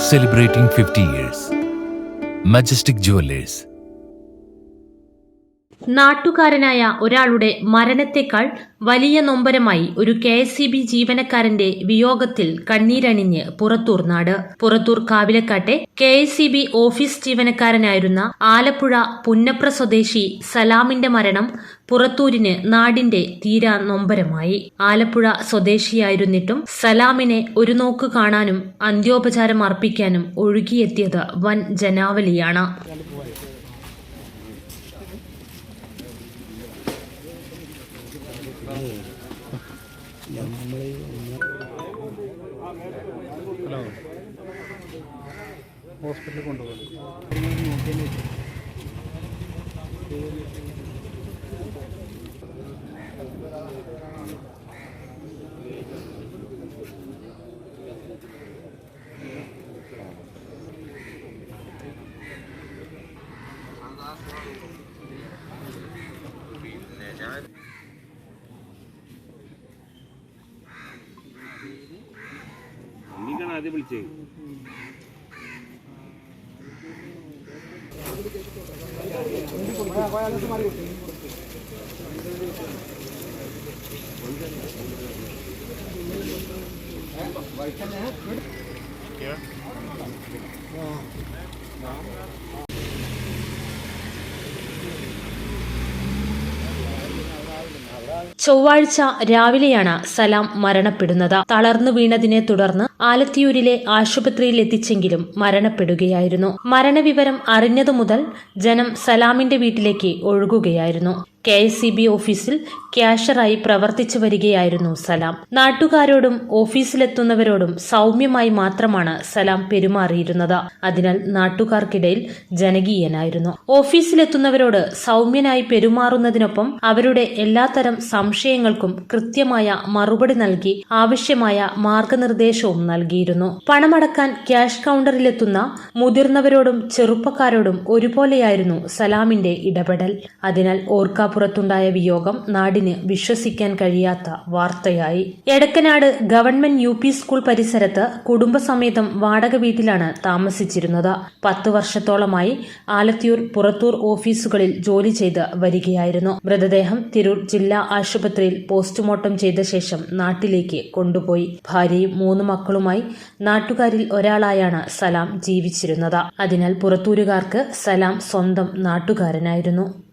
celebrating 50 years. Majestic Jewelers. നാട്ടുകാരനായ ഒരാളുടെ മരണത്തെക്കാൾ വലിയ നൊമ്പരമായി ഒരു കെ എസ് സി ബി ജീവനക്കാരന്റെ വിയോഗത്തിൽ കണ്ണീരണിഞ്ഞ് പുറത്തൂർ നാട്. Purathur കാവിലക്കാട്ടെ K S C B office ജീവനക്കാരനായിരുന്ന Alappuzha Punnapra സ്വദേശി സലാമിന്റെ മരണം പുറത്തൂരിന് നാടിന്റെ തീരാ നൊമ്പരമായി. ആലപ്പുഴ സ്വദേശിയായിരുന്നിട്ടും സലാമിനെ ഒരു നോക്ക് കാണാനും അന്ത്യോപചാരം അർപ്പിക്കാനും ഒഴുകിയെത്തിയത് വൻ ജനാവലിയാണ്. ഹോസ്പിറ്റലിൽ കൊണ്ടുപോകും എനിക്കാണ് ആദ്യം വിളിച്ചത് ചൊവ്വാഴ്ച രാവിലെയാണ് സലാം മരണപ്പെടുന്നത്. തളർന്നു വീണതിനെ തുടർന്ന് ആലത്തിയൂരിലെ ആശുപത്രിയിൽ എത്തിച്ചെങ്കിലും മരണപ്പെടുകയായിരുന്നു. മരണവിവരം അറിഞ്ഞതു മുതൽ ജനം സലാമിന്റെ വീട്ടിലേക്ക് ഒഴുകുകയായിരുന്നു. കെ എസ് സി ബി ഓഫീസിൽ ക്യാഷറായി പ്രവർത്തിച്ചു വരികയായിരുന്നു സലാം. നാട്ടുകാരോടും ഓഫീസിലെത്തുന്നവരോടും സൗമ്യമായി മാത്രമാണ് സലാം പെരുമാറിയിരുന്നത്. അതിനാൽ നാട്ടുകാർക്കിടയിൽ ജനകീയനായിരുന്നു. ഓഫീസിലെത്തുന്നവരോട് സൗമ്യനായി പെരുമാറുന്നതിനൊപ്പം അവരുടെ എല്ലാത്തരം സംശയങ്ങൾക്കും കൃത്യമായ മറുപടി നൽകി ആവശ്യമായ മാർഗനിർദ്ദേശവും നൽകിയിരുന്നു. പണമടക്കാൻ ക്യാഷ് കൗണ്ടറിലെത്തുന്ന മുതിർന്നവരോടും ചെറുപ്പക്കാരോടും ഒരുപോലെയായിരുന്നു സലാമിന്റെ ഇടപെടൽ. അതിനാൽ ഓർക്കാപ്പുറത്തുണ്ടായ വിയോഗം നാടിന് വിശ്വസിക്കാൻ കഴിയാത്ത വാർത്തയായി. എടക്കനാട് ഗവൺമെന്റ് യു സ്കൂൾ പരിസരത്ത് കുടുംബസമേതം വാടക വീട്ടിലാണ് താമസിച്ചിരുന്നത്. പത്ത് വർഷത്തോളമായി ആലത്തിയൂർ പുറത്തൂർ ഓഫീസുകളിൽ ജോലി ചെയ്ത് വരികയായിരുന്നു. മൃതദേഹം തിരൂർ ജില്ലാ ആശുപത്രിയിൽ പോസ്റ്റ്മോർട്ടം ചെയ്ത ശേഷം നാട്ടിലേക്ക് കൊണ്ടുപോയി. ഭാര്യയും മൂന്ന് മക്കളുമായി നാട്ടുകാരിൽ ഒരാളായാണ് സലാം ജീവിച്ചിരുന്നത്. അതിനാൽ പുറത്തൂരുകാർക്ക് സലാം സ്വന്തം നാട്ടുകാരനായിരുന്നു.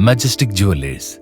Majestic Jewelers.